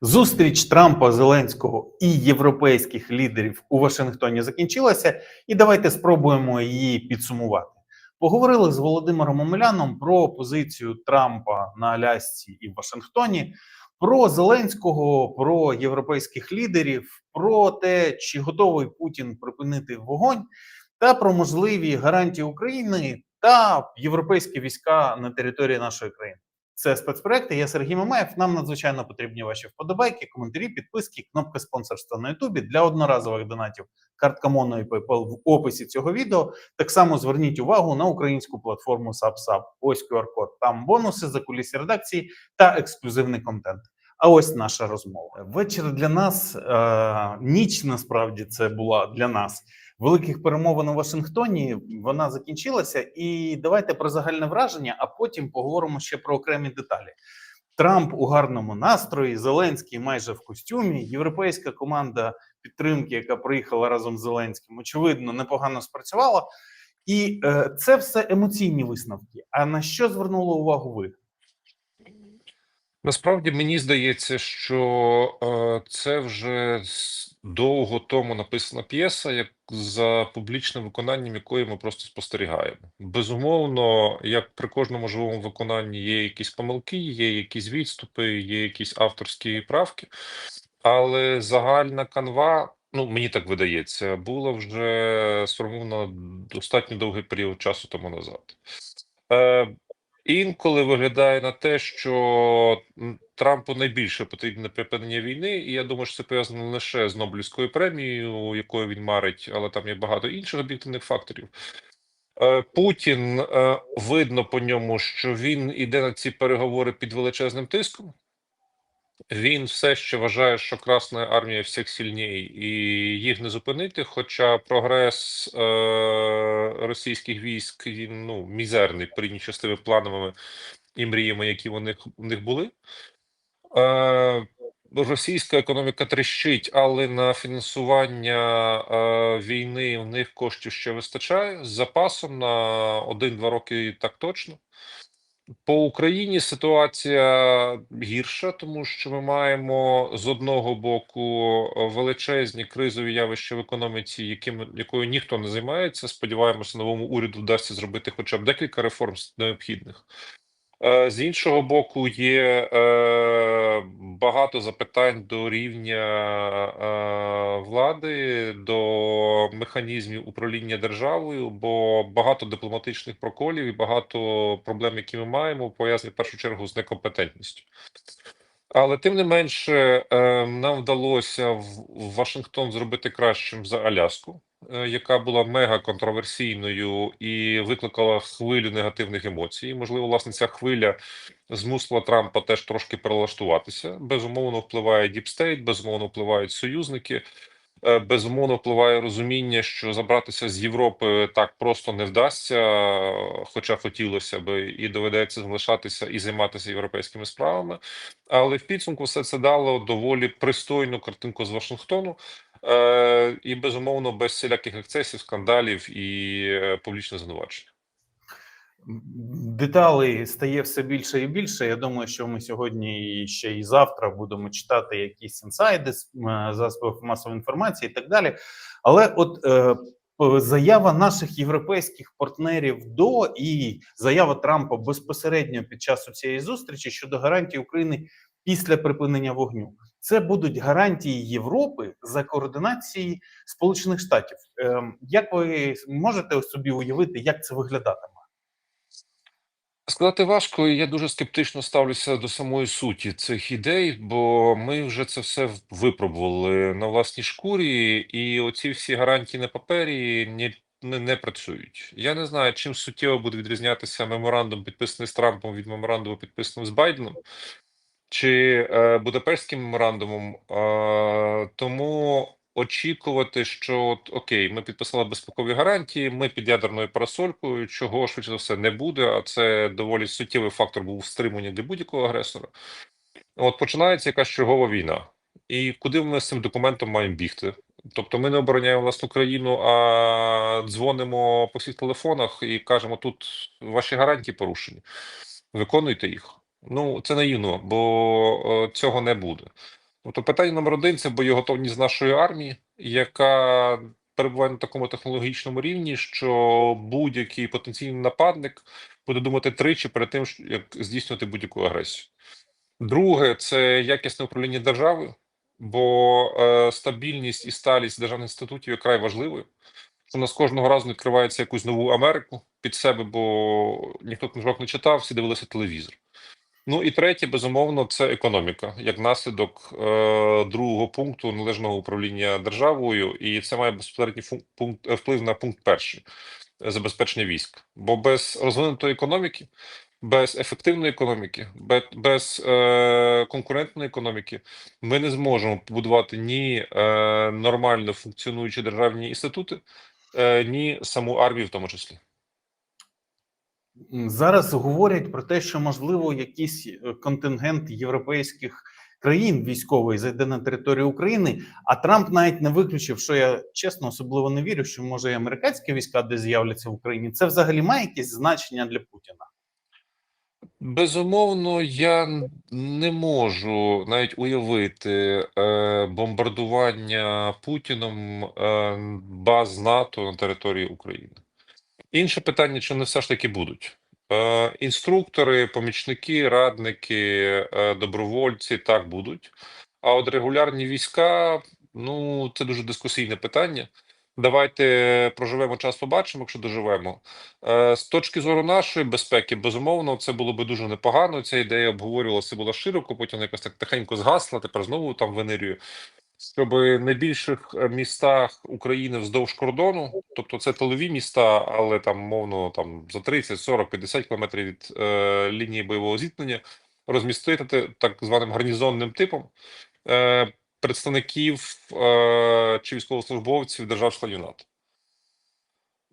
Зустріч Трампа, Зеленського і європейських лідерів у Вашингтоні закінчилася, і давайте спробуємо її підсумувати. Поговорили з Володимиром Омеляном про позицію Трампа на Алясці і в Вашингтоні, про Зеленського, про європейських лідерів, про те, чи готовий Путін припинити вогонь, та про можливі гарантії України та європейські війська на території нашої країни. Це спецпроекти. Я Сергій Мамаєв. Нам надзвичайно потрібні ваші вподобайки, коментарі, підписки, кнопка спонсорства на Ютубі для одноразових донатів. Картка Моно і PayPal в описі цього відео. Так само зверніть увагу на українську платформу SubSub. Ось QR-код. Там бонуси за кулісі редакції та ексклюзивний контент. А ось наша розмова. Вечір для нас е, ніч насправді це була для нас великих перемовин у Вашингтоні. Вона закінчилася, і давайте про загальне враження, а потім поговоримо ще про окремі деталі. Трамп у гарному настрої, Зеленський майже в костюмі. Європейська команда підтримки, яка приїхала разом з Зеленським, очевидно, непогано спрацювала. І е, це все емоційні висновки. А на що звернули увагу ви? Насправді мені здається, що е, це вже довго тому написана п'єса, як за публічним виконанням якої ми просто спостерігаємо. Безумовно, як при кожному живому виконанні є якісь помилки, є якісь відступи, є якісь авторські правки, але загальна канва, ну мені так видається, була вже сформована достатньо довгий період часу тому назад. Е, Інколи виглядає на те, що Трампу найбільше потрібне припинення війни, і я думаю, що це пов'язано не лише з Нобелівською премією, якою він марить, але там є багато інших об'єктивних факторів. Е, Путін е, видно по ньому, що він іде на ці переговори під величезним тиском. Він все ще вважає, що Красна армія всіх сильніє, і їх не зупинити. Хоча прогрес е, російських військ він ну мізерний порівняно з тими планами і мріями, які них, у них були. Е, російська економіка тріщить, але на фінансування е, війни в них коштів ще вистачає з запасом на 1-2 роки так точно. По Україні ситуація гірша, тому що ми маємо з одного боку е, величезні кризові явища в економіці, яким якою ніхто не займається. Сподіваємося, новому уряду вдасться зробити хоча б декілька реформ необхідних. Е, З іншого боку, є е, багато запитань до рівня е, влади, до механізмів управління державою, бо багато дипломатичних проколів і багато проблем, які ми маємо, пов'язані в першу чергу з некомпетентністю. Але тим не менше, нам вдалося в Вашингтон зробити кращим за Аляску, яка була мега контроверсійною і викликала хвилю негативних емоцій. Можливо, власне, ця хвиля змусила Трампа теж трошки перелаштуватися. Безумовно, впливає Діпстейт, безумовно, впливають союзники. Е, Безумовно, впливає розуміння, що забратися з Європи так просто не вдасться, е, хоча хотілося би, і доведеться залишатися і займатися європейськими справами. Але в підсумку все це дало доволі пристойну картинку з Вашингтону, е, і безумовно без всіляких ексцесів, скандалів і е, публічних звинувачень. Деталей стає все більше і більше. Я думаю, що ми сьогодні і ще і завтра будемо читати якісь інсайди з е, засобів масової інформації і так далі. Але от е, заява наших європейських партнерів до і заява Трампа безпосередньо під час цієї зустрічі щодо гарантій України після припинення вогню. Це будуть гарантії Європи за координації Сполучених Штатів. Ем, як ви можете собі уявити, як це виглядатиме? Сказати важко, і я дуже скептично ставлюся до самої суті цих ідей, бо ми вже це все випробували на власній шкурі, і оці всі гарантії на папері не, не, не працюють. Я не знаю, чим суттєво буде відрізнятися меморандум, підписаний з Трампом від меморандуму, підписаного з Байденом, чи е, Будапештським меморандумом. Е, тому очікувати, що от, окей, ми підписали безпекові гарантії, ми під ядерною парасолькою, чого швидше за все не буде. А це доволі суттєвий фактор був стримування для будь-якого агресора. От починається якась чергова війна, і куди ми з цим документом маємо бігти? Тобто ми не обороняємо власну країну, а дзвонимо по всіх телефонах і кажемо: тут ваші гарантії порушені, виконуйте їх. Ну це наївно, бо е, цього не буде. Тобто питання номер один це боєготовність нашої армії, яка перебуває на такому технологічному рівні, що будь-який потенційний нападник буде думати тричі перед тим, як здійснювати будь-яку агресію. Друге, це якісне управління державою, бо е, стабільність і сталість державних інститутів є край важливою. У нас кожного разу відкривається якусь нову Америку під себе, бо ніхто книжок не читав, всі дивилися телевізор. Ну і третє, безумовно, це економіка як наслідок е, другого пункту належного управління державою, і це має безпосередній пункт е, вплив на пункт перший забезпечення військ. Бо без розвинутої економіки, без ефективної економіки, без, без е, конкурентної економіки ми не зможемо побудувати ні е, нормально функціонуючі державні інститути, е, ні саму армію в тому числі. Зараз говорять про те, що можливо якийсь е, контингент європейських країн військовий зайде на територію України. А Трамп навіть не виключив, що я чесно особливо не вірю, що може і американські війська десь з'являться в Україні. Це взагалі має якесь значення для Путіна. Безумовно, я не можу навіть уявити е, бомбардування Путіном е, баз НАТО на території України. Інше питання, чи вони все ж таки будуть. Е, інструктори, помічники, радники, е, добровольці так будуть. А от регулярні війська, ну це дуже дискусійне питання. Давайте проживемо час, побачимо, якщо доживемо. Е, З точки зору нашої безпеки, безумовно, це було би дуже непогано. Ця ідея обговорювалася була широко, потім якось так тихенько згасла, тепер знову там винирює. Щоб в найбільших е, містах України вздовж кордону, тобто це тилові міста, але там мовно там за 30, 40, 50 кілометрів від е, лінії бойового зіткнення, розмістити так званим гарнізонним типом е, представників е, чи військовослужбовців держав-членів НАТО.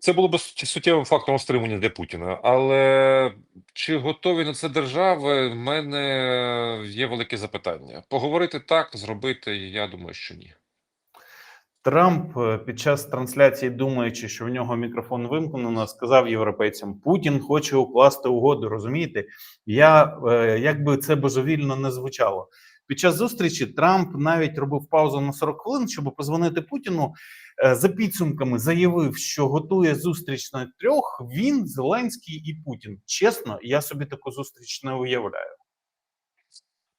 Це було б суттєвим фактором стримування для Путіна. Але чи готові на це держави? В мене є велике запитання. Поговорити так, зробити, я думаю, що ні. Трамп е, під час трансляції, думаючи, що в нього мікрофон вимкнено, сказав європейцям: Путін хоче укласти угоду. Розумієте, я е, як би це божевільно не звучало. Під час зустрічі Трамп навіть робив паузу на 40 хвилин, щоб позвонити Путіну. Е, За підсумками заявив, що готує зустріч на трьох. Він, Зеленський і Путін. Чесно, я собі таку зустріч не уявляю.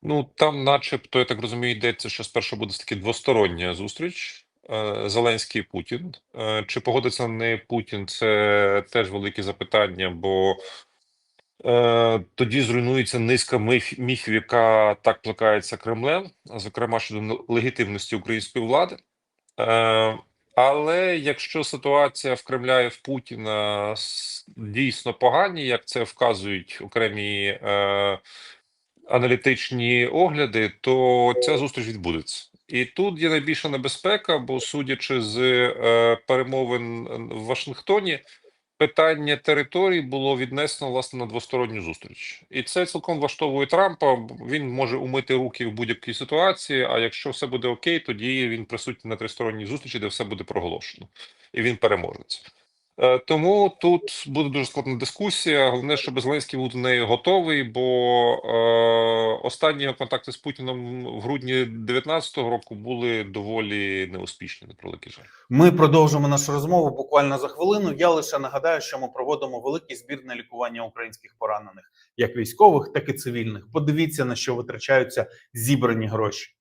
Ну там, начебто, я так розумію, йдеться, що спершу буде таки двостороння зустріч. е, Зеленський і Путін. Е, Чи погодиться не Путін? Це теж велике запитання, бо тоді зруйнується низка міф, міфів, яка так плекається Кремлем, зокрема щодо легітимності української влади. Е, але якщо ситуація в Кремля і в Путіна дійсно погані, як це вказують окремі е, аналітичні огляди, то ця зустріч відбудеться. І тут є найбільша небезпека, бо судячи з е, перемовин в Вашингтоні, питання територій було віднесено власне на двосторонню зустріч, і це цілком влаштовує Трампа. Він може умити руки в будь-якій ситуації. А якщо все буде окей, тоді він присутній на тристоронній зустрічі, де все буде проголошено, і він переможець. Е, Тому тут буде дуже складна дискусія. Головне, щоб Зеленський був до неї готовий, бо е, останні його контакти з Путіном в грудні 2019 року були доволі неуспішні, на превеликий жаль. Ми продовжимо нашу розмову буквально за хвилину. Я лише нагадаю, що ми проводимо великий збір на лікування українських поранених, як військових, так і цивільних. Подивіться на що витрачаються зібрані гроші.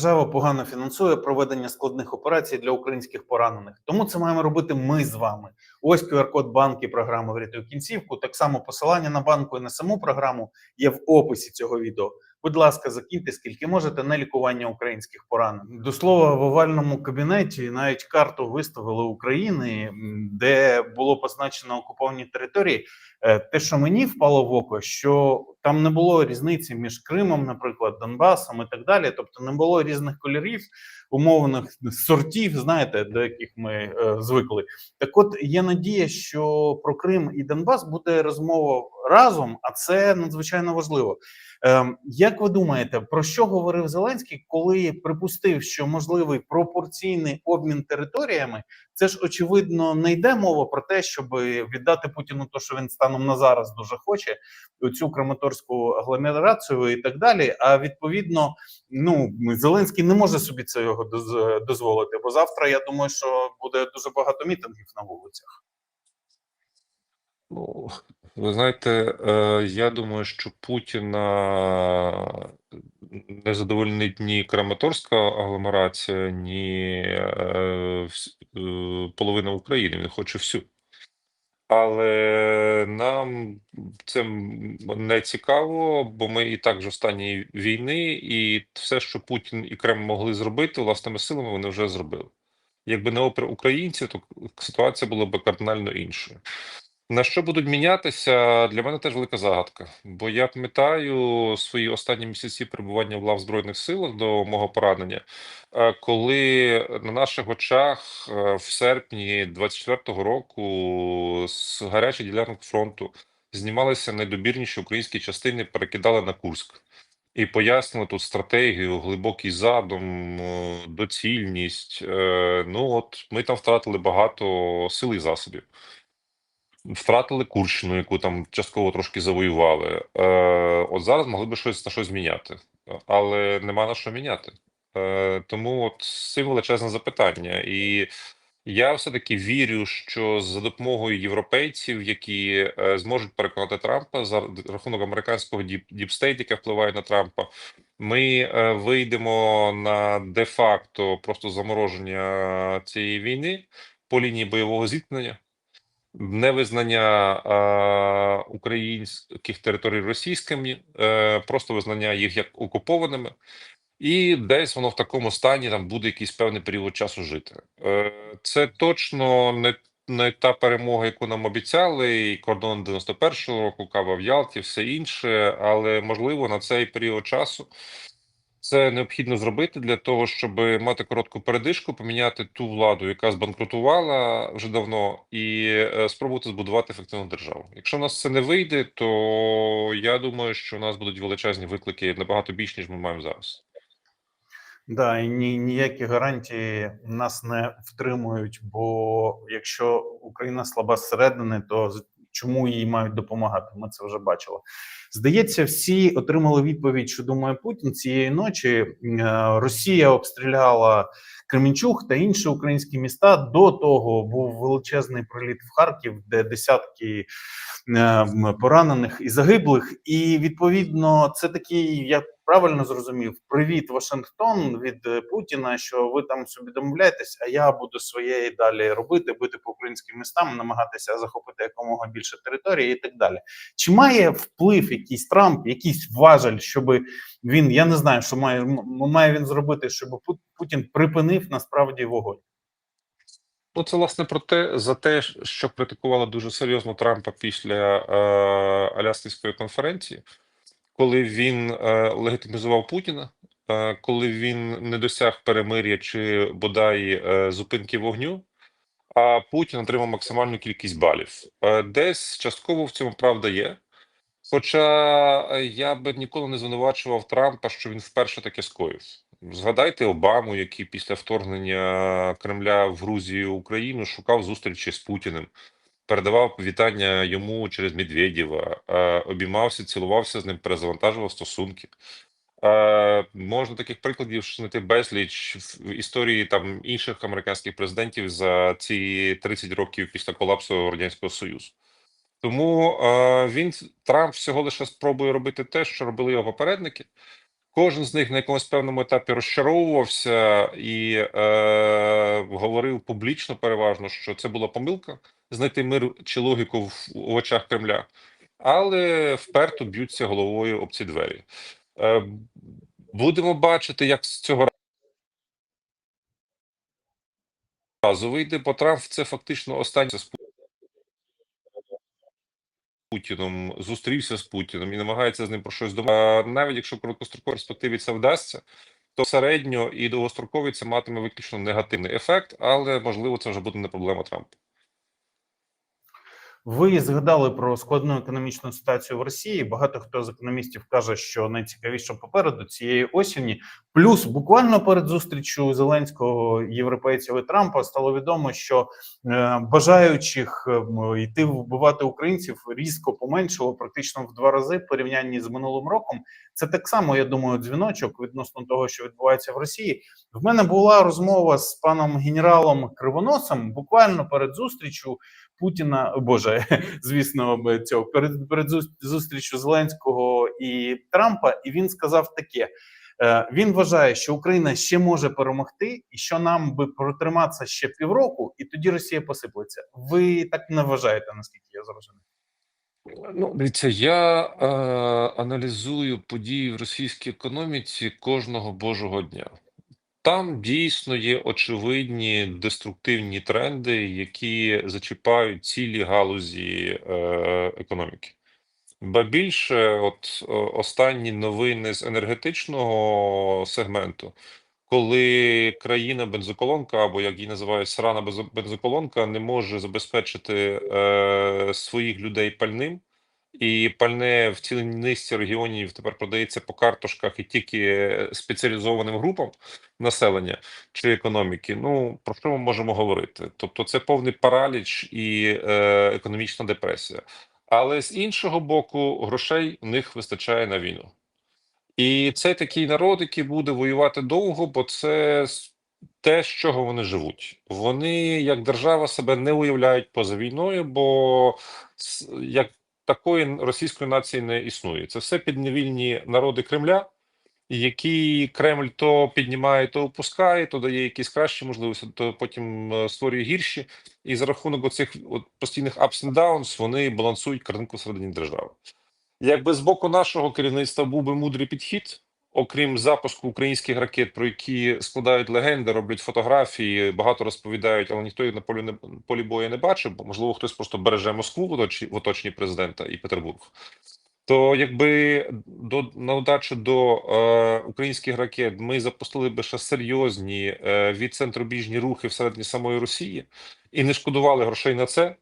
Держава погано фінансує проведення складних операцій для українських поранених. Тому це маємо робити ми з вами. Ось QR-код банки програми «Врятуй кінцівку. Так само посилання на банку і на саму програму є в описі цього відео. Будь ласка, закиньте скільки можете на лікування українських поранених. До слова, в овальному кабінеті навіть карту виставили України, де було позначено окуповані території. Е, Те, що мені впало в око, що там не було різниці між Кримом, наприклад, Донбасом і так далі. Тобто не було різних кольорів, умовних сортів, знаєте, до яких ми е, звикли. Так, от є надія, що про Крим і Донбас буде розмова разом, а це надзвичайно важливо. Ем, як ви думаєте, про що говорив Зеленський, коли припустив, що можливий пропорційний обмін територіями? Це ж очевидно не йде мова про те, щоб віддати Путіну те, що він станом на зараз дуже хоче, цю краматорську агломерацію і так далі. А відповідно, ну Зеленський не може собі цього доз- дозволити, бо завтра я думаю, що буде дуже багато мітингів на вулицях. Ну, ви знаєте, е, я думаю, що Путіна не задовольнить ні Краматорська агломерація, ні е, е, половина України. Він хоче всю. Але нам це не цікаво, бо ми і так ж останні війни, і все, що Путін і Кремль могли зробити власними силами, вони вже зробили. Якби не опір українців, то ситуація була б кардинально іншою. На що будуть мінятися, для мене теж велика загадка. Бо я пам'ятаю свої останні місяці перебування в лав Збройних силах до мого поранення, е, коли на наших очах е, в серпні 24-го року з гарячих ділянок фронту знімалися найдобірніші українські частини, перекидали на Курськ. І пояснили тут стратегію, глибокий задум, е, доцільність. Ну от ми там втратили багато сил і засобів. Втратили Курщину, яку там частково трошки завоювали. Е, от зараз могли би щось на щось зміняти, але нема на що міняти. Е, тому от цим величезне запитання. І я все-таки вірю, що за допомогою європейців, які е, зможуть переконати Трампа за рахунок американського діп, діпстейт, яке впливає на Трампа, ми е, вийдемо на де-факто просто замороження цієї війни по лінії бойового зіткнення невизнання е, українських територій російськими, е, просто визнання їх як окупованими, і десь воно в такому стані там буде якийсь певний період часу жити. Е, це точно не. Не та перемога, яку нам обіцяли, і кордон 91-го року, кава в Ялті, все інше, але можливо на цей період часу це необхідно зробити для того, щоб мати коротку передишку, поміняти ту владу, яка збанкрутувала вже давно, і е, спробувати збудувати ефективну державу. Якщо в нас це не вийде, то я думаю, що у нас будуть величезні виклики набагато більш ніж ми маємо зараз. Да, і ні, ніякі гарантії нас не втримують. Бо якщо Україна слаба зсередини, то чому їй мають допомагати? Ми це вже бачили. Здається, всі отримали відповідь, що думає Путін цієї ночі. е, Росія обстріляла Кременчуг та інші українські міста. До того був величезний приліт в Харків, де десятки е, поранених і загиблих. І відповідно, це такий, я правильно зрозумів, привіт, Вашингтон від е, Путіна, що ви там собі домовляєтесь, а я буду своє і далі робити, бити по українським містам, намагатися захопити якомога більше території і так далі. Чи має вплив якийсь Трамп, якийсь важель, щоб він, я не знаю, що має, має він зробити, щоб Путін припинив насправді вогонь? Ну, це власне про те, за те, що критикували дуже серйозно Трампа після е, Аляскінської конференції, коли він е, легітимізував Путіна, е, коли він не досяг перемир'я чи бодай е, зупинки вогню, а Путін отримав максимальну кількість балів. Е, десь частково в цьому правда є. Хоча е, я би ніколи не звинувачував Трампа, що він вперше таке скоїв. Згадайте Обаму, який після вторгнення Кремля в Грузію Україну шукав зустрічі з Путіним, передавав вітання йому через Медведєва, е, обіймався, цілувався з ним, перезавантажував стосунки. Е, можна таких прикладів знайти безліч в історії там інших американських президентів за ці 30 років після колапсу Радянського Союзу. Тому е, він Трамп всього лише спробує робити те, що робили його попередники. Кожен з них на якомусь певному етапі розчаровувався і е, говорив публічно переважно, що це була помилка знайти мир чи логіку в, в очах Кремля, але вперто б'ються головою об ці двері. Е, будемо бачити, як з цього разу вийде, бо Трамп це фактично останнє з Путіном, зустрівся з Путіним і намагається з ним про щось домовитися. Навіть якщо в короткостроковій перспективі це вдасться, то середньо і довгострокові це матиме виключно негативний ефект, але можливо це вже буде не проблема Трампа. Ви згадали про складну економічну ситуацію в Росії. Багато хто з економістів каже, що найцікавіше попереду цієї осені. Плюс буквально перед зустрічю Зеленського, європейців і Трампа стало відомо, що е, бажаючих е, йти вбивати українців різко поменшило практично в два рази порівнянні з минулим роком. Це так само, я думаю, дзвіночок відносно того, що відбувається в Росії. В мене була розмова з паном генералом Кривоносом буквально перед зустрічю Путіна. Боже, звісно, цього перед перед зустрічю Зеленського і Трампа, і він сказав таке. Е, Він вважає, що Україна ще може перемогти, і що нам би протриматися ще півроку, і тоді Росія посиплеться. Ви так не вважаєте, наскільки я зрозумів? Ну, дивіться, я е, аналізую події в російській економіці кожного божого дня. Там дійсно є очевидні деструктивні тренди, які зачіпають цілі галузі е, економіки. Ба більше, от останні новини з енергетичного сегменту, коли країна бензоколонка, або як її називають срана бензоколонка, не може забезпечити е, своїх людей пальним, і пальне в цілій низці регіонів тепер продається по карточках і тільки спеціалізованим групам населення чи економіки. Ну про що ми можемо говорити? Тобто, це повний параліч і е, економічна депресія. Але з іншого боку, грошей в них вистачає на війну. І це такий народ, який буде воювати довго, бо це те, з чого вони живуть. Вони, як держава, себе не уявляють поза війною, бо як такої російської нації не існує. Це все підневільні народи Кремля, які Кремль то піднімає, то опускає, то дає якісь кращі можливості, то потім е, створює гірші. І за рахунок оцих постійних ups and downs вони балансують картинку всередині держави. Якби з боку нашого керівництва був би мудрий підхід, окрім запуску українських ракет, про які складають легенди, роблять фотографії, багато розповідають, але ніхто їх на полі не полі бою не бачив, бо можливо хтось просто береже Москву в оточенні, президента і Петербург. То якби до на удачу до е, українських ракет ми запустили би ще серйозні е, від центробіжні рухи всередині самої Росії і не шкодували грошей на це.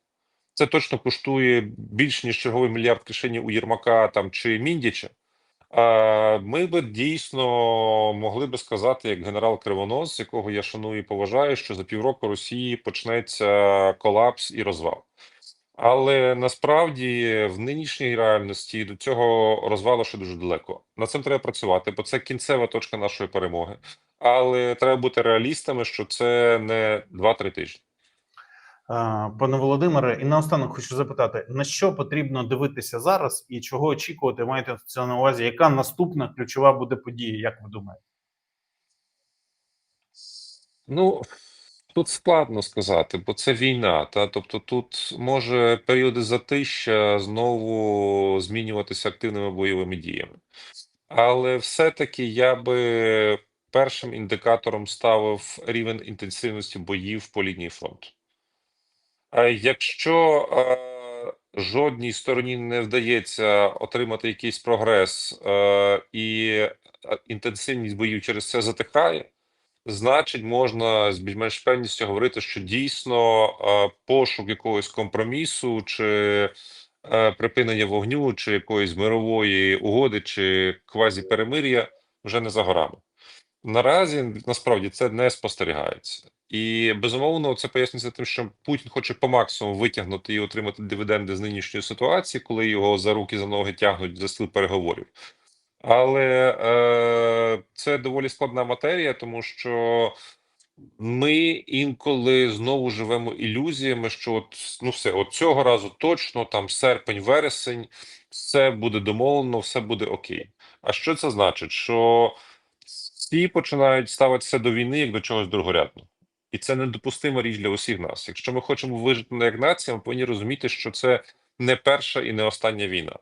Це точно коштує більш ніж черговий мільярд кишені у Єрмака там чи Міндіча. А ми би дійсно могли би сказати, як генерал Кривонос, якого я шаную і поважаю, що за півроку Росії почнеться колапс і розвал. Але насправді в нинішній реальності до цього розвалу ще дуже далеко. Над цим треба працювати, бо це кінцева точка нашої перемоги. Але треба бути реалістами, що це не 2-3 тижні. Е, Пане Володимире, і наостанок хочу запитати: на що потрібно дивитися зараз, і чого очікувати? Маєте це на увазі? Яка наступна ключова буде подія? Як ви думаєте? Ну, тут складно сказати, бо це війна. Та тобто, тут може періоди затища знову змінюватися активними бойовими діями. Але все-таки я би першим індикатором ставив рівень інтенсивності боїв по лінії фронту. А якщо е, жодній стороні не вдається отримати якийсь прогрес, е, і е, інтенсивність боїв через це затихає, значить можна з більш-менш певністю говорити, що дійсно е, пошук якогось компромісу чи е, припинення вогню, чи якоїсь мирової угоди, чи квазіперемир'я вже не за горами. Наразі насправді це не спостерігається. І безумовно це пояснюється тим, що Путін хоче по максимуму витягнути і отримати дивіденди з нинішньої ситуації, коли його за руки за ноги тягнуть за стіл переговорів. Але е, це доволі складна матерія, тому що ми інколи знову живемо ілюзіями, що от ну все, от цього разу точно там серпень, вересень, все буде домовлено, все буде окей. А що це значить? Що всі починають ставитися до війни як до чогось другорядного. І це недопустима річ для усіх нас. Якщо ми хочемо вижити як нація, ми повинні розуміти, що це не перша і не остання війна.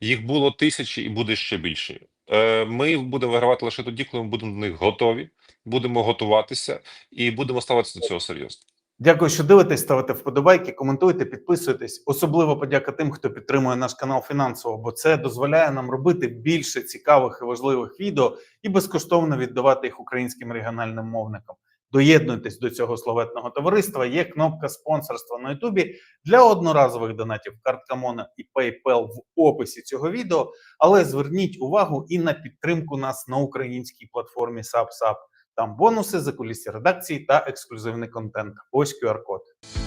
Їх було тисячі і буде ще більше. Е, Ми будемо вигравати лише тоді, коли ми будемо до них готові, будемо готуватися і будемо ставитися до цього серйозно. Дякую, що дивитесь, ставите вподобайки, коментуйте, підписуйтесь. Особливо подяка тим, хто підтримує наш канал фінансово, бо це дозволяє нам робити більше цікавих і важливих відео і безкоштовно віддавати їх українським регіональним мовникам. Доєднуйтесь до цього славетного товариства. Є кнопка спонсорства на Ютубі для одноразових донатів картка Мона і PayPal в описі цього відео. Але зверніть увагу і на підтримку нас на українській платформі SubSub. Там бонуси, закулісся редакції та ексклюзивний контент. Ось QR-код.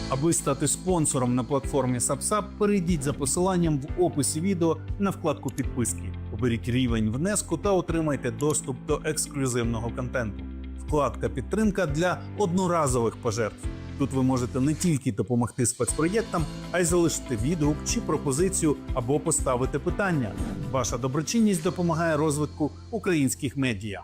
Аби стати спонсором на платформі SubSub, перейдіть за посиланням в описі відео на вкладку підписки. Оберіть рівень внеску та отримайте доступ до ексклюзивного контенту. Вкладка підтримка для одноразових пожертв. Тут ви можете не тільки допомогти спецпроєктам, а й залишити відгук чи пропозицію або поставити питання. Ваша доброчинність допомагає розвитку українських медіа.